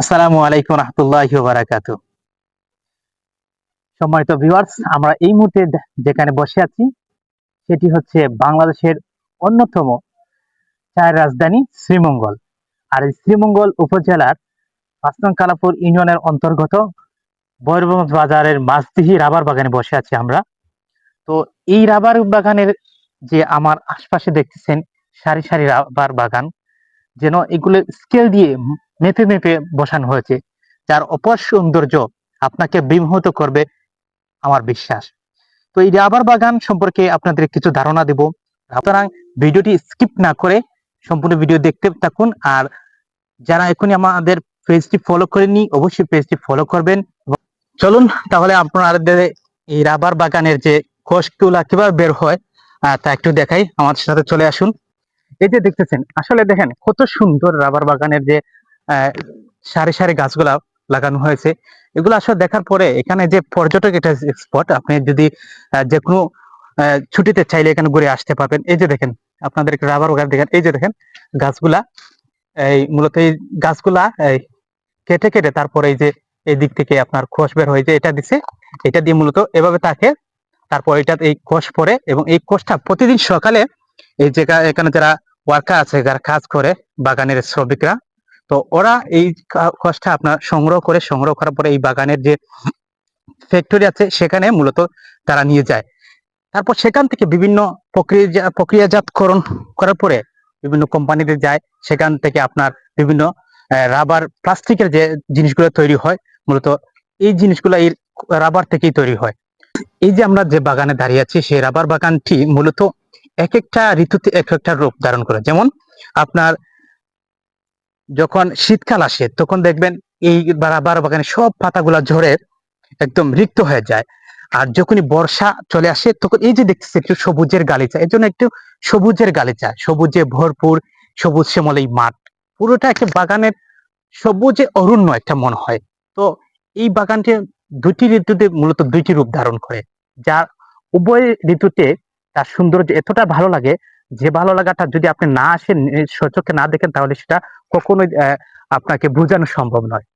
আসসালামু আলাইকুম রহমতুল্লাহ সম্মানিত ভিউয়ার্স আমরা এই মুহূর্তে যেখানে বসে আছি, সেটি হচ্ছে বাংলাদেশের অন্যতম চায়ের রাজধানী শ্রীমঙ্গল। আর এই শ্রীমঙ্গল উপজেলার পাঁচনং কালাপুর ইউনিয়নের অন্তর্গত বৈরগঞ্জ বাজারের মাছদিহি রাবার বাগানে বসে আছি আমরা। তো এই রাবার বাগানের যে আমার আশপাশে দেখতেছেন সারি সারি রাবার বাগান, যেন এগুলো স্কেল দিয়ে মেপে মেপে বসানো হয়েছে, যার অপর সৌন্দর্য আপনাকে বিমোহিত করবে আমার বিশ্বাস। তো এই রাবার বাগান সম্পর্কে আপনাদের কিছু ধারণা দেব। সুতরাং ভিডিওটি স্কিপ না করে সম্পূর্ণ ভিডিও দেখতে থাকুন, আর যারা এখনই আমাদের পেজটি ফলো করেননি, অবশ্যই পেজটি ফলো করবেন। চলুন তাহলে আপনাদের এই রাবার বাগানের যে কোষগুলা কীভাবে বের হয় তা একটু দেখাই। আমাদের সাথে চলে আসুন। এই যে দেখতেছেন, আসলে দেখেন কত সুন্দর রাবার বাগানের যে সারি সারি গাছগুলা লাগানো হয়েছে। এগুলো আসলে দেখার পরে এখানে যে পর্যটক এটা স্পট আপনি যদি যে কোনো ছুটিতে চাইলে এখানে ঘুরে আসতে পারবেন। এই যে দেখেন, আপনাদের রাবার বাগান দেখেন। এই যে দেখেন, গাছগুলা, এই মূলত এই গাছগুলা কেটে কেটে তারপরে এই যে এই দিক থেকে আপনার খোস বের হয়ে যে এটা দিছে, এটা দিয়ে মূলত এভাবে তাকে, তারপর এটা এই কোষ পড়ে এবং এই কোষটা প্রতিদিন সকালে এই যে এখানে যারা ওয়ার্কার আছে, যারা কাজ করে বাগানের শ্রমিকরা তো ওরা এই কা- কোষটা আপনার সংগ্রহ করে, সংগ্রহ করার পরে এই বাগানের যে ফ্যাক্টরি আছে, সেখানে মূলত তারা নিয়ে যায়। তারপর সেখান থেকে বিভিন্ন প্রক্রিয়া, প্রক্রিয়াজাতকরণ করার পরে বিভিন্ন কোম্পানিতে যায়। সেখান থেকে আপনার বিভিন্ন রাবার, প্লাস্টিকের যে জিনিসগুলো তৈরি হয়, মূলত এই জিনিসগুলো এই রাবার থেকেই তৈরি হয়। এই যে আমরা যে বাগানে দাঁড়িয়ে আছি, সেই রাবার বাগানটি মূলত এক একটা ঋতুতে এক একটা রূপ ধারণ করে। যেমন আপনার যখন শীতকাল আসে, তখন দেখবেন এই রাবার বাগানে সব পাতাগুলা ঝরে একদম রিক্ত হয়ে যায়। আর যখনই বর্ষা চলে আসে, তখন এই যে দেখতেছি একটু সবুজের গালিচা এর জন্য একটু সবুজের গালিচা, সবুজে ভরপুর, সবুজ শ্যামল এই মাঠ। পুরোটা একটা বাগানের সবুজে অরণ্য একটা মনে হয়। তো এই বাগানটি দুটি ঋতুতে মূলত দুইটি রূপ ধারণ করে। যার উভয় ঋতুতে তার সৌন্দর্য এতটা ভালো লাগে যে ভালো লাগাটা যদি আপনি না আসেন চোখে না দেখেন, তাহলে সেটা কখনোই আপনাকে বোঝানো সম্ভব নয়।